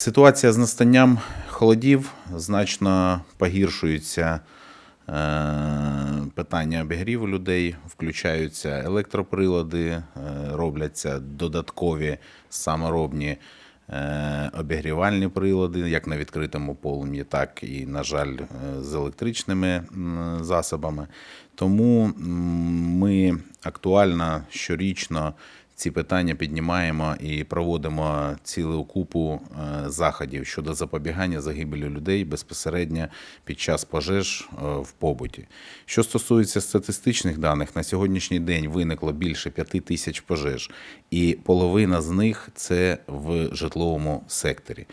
Ситуація з настанням холодів значно погіршується. е, Питання обігріву людей, включаються електроприлади, е, робляться додаткові саморобні е, обігрівальні прилади, як на відкритому полум'ї, так і, на жаль, з електричними засобами. Тому ми актуально щорічно ці питання піднімаємо і проводимо цілу купу е, заходів щодо запобігання загибелі людей безпосередньо під час пожеж е, в побуті. Що стосується статистичних даних, на сьогоднішній день виникло більше п'яти тисяч пожеж, і половина з них це в житловому секторі.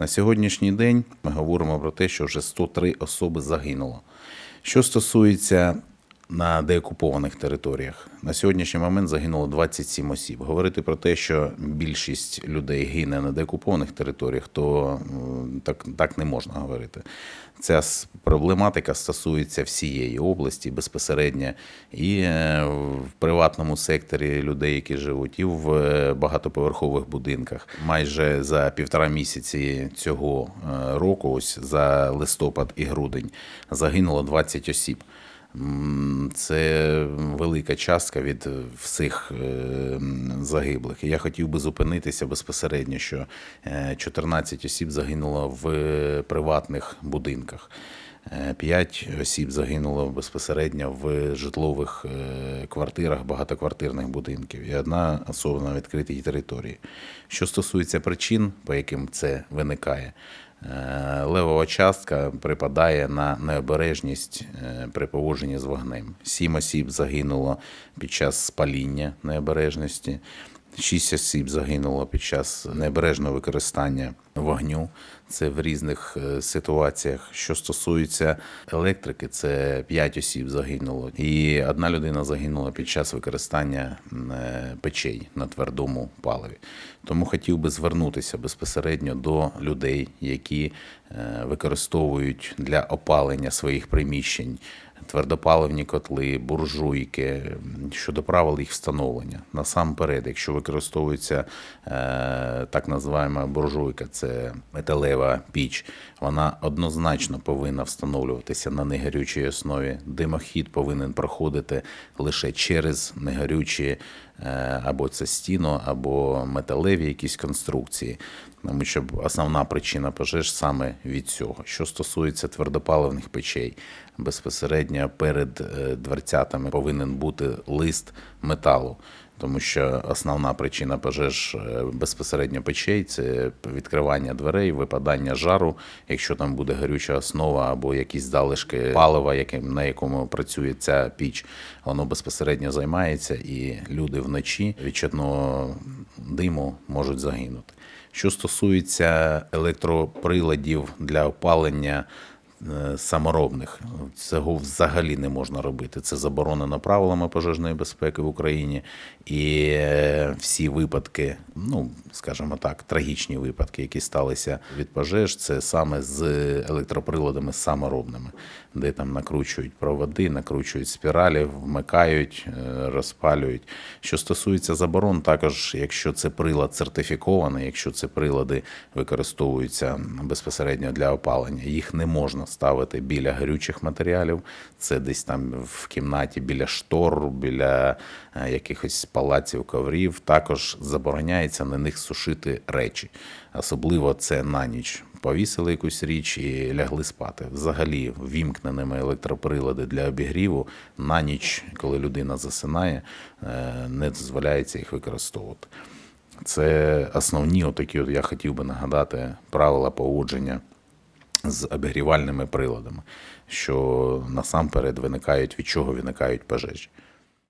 На сьогоднішній день ми говоримо про те, що вже 103 особи загинуло. Що стосується на деокупованих територіях. На сьогоднішній момент загинуло 27 осіб. Говорити про те, що більшість людей гине на деокупованих територіях, то так, так не можна говорити. Ця проблематика стосується всієї області безпосередньо і е, в приватному секторі людей, які живуть, і в е, багатоповерхових будинках. Майже за півтора місяці цього е, року, ось за листопад і грудень, загинуло 20 осіб. Це велика частка від е, всіх е, загиблих. Я хотів би зупинитися безпосередньо, що е, 14 осіб загинуло в е, приватних будинках. Е, П'ять осіб загинуло безпосередньо в житлових е, квартирах багатоквартирних будинків і одна особа на відкритій території. Що стосується причин, по яким це виникає, Е, Левова частка припадає на необережність е, при поводженні з вогнем. Сім осіб загинуло під час спаління необережності. Шість осіб загинуло під час необережного використання вогню. Це в різних е, ситуаціях. Що стосується електрики, це п'ять осіб загинуло, і одна людина загинула під час використання е, печей на твердому паливі. Тому хотів би звернутися безпосередньо до людей, які е, використовують для опалення своїх приміщень твердопаливні котли, буржуйки щодо правил їх встановлення. Насамперед, якщо використовується е, так називаємо буржуйка, це металева піч, вона однозначно повинна встановлюватися на негорючій основі. Димохід повинен проходити лише через негорючі е, або це стіно, або металеві якісь конструкції. Тому що основна причина пожеж саме від цього. Що стосується твердопаливних печей, безпосередньо перед е, дверцятами повинен бути лист металу. Тому що основна причина пожеж е, безпосередньо печей це відкривання дверей, випадання жару, якщо там буде горюча основа або якісь залишки палива, яким на якому працює ця піч, воно безпосередньо займається, і люди вночі від чорного диму можуть загинути. Що стосується електроприладів для опалення е, саморобних, цього взагалі не можна робити. Це заборонено правилами пожежної безпеки в Україні. І е, всі випадки, ну скажімо так, трагічні випадки, які сталися від пожеж, це саме з електроприладами саморобними, де там накручують проводи, накручують спіралі, вмикають, е, розпалюють. Що стосується заборон, також якщо це прилад сертифікований, якщо це прилади використовуються безпосередньо для опалення, їх не можна ставити біля горючих матеріалів. Це десь там в кімнаті біля штор, біля е, якихось палаців, коврів. Також забороняється на них сушити речі. Особливо це на ніч. Повісили якусь річ і лягли спати. Взагалі, вімкненими електроприлади для обігріву на ніч, коли людина засинає, е, не дозволяється їх використовувати. Це основні, отакі, от я хотів би нагадати, правила поводження з обігрівальними приладами, що насамперед виникають, від чого виникають пожежі.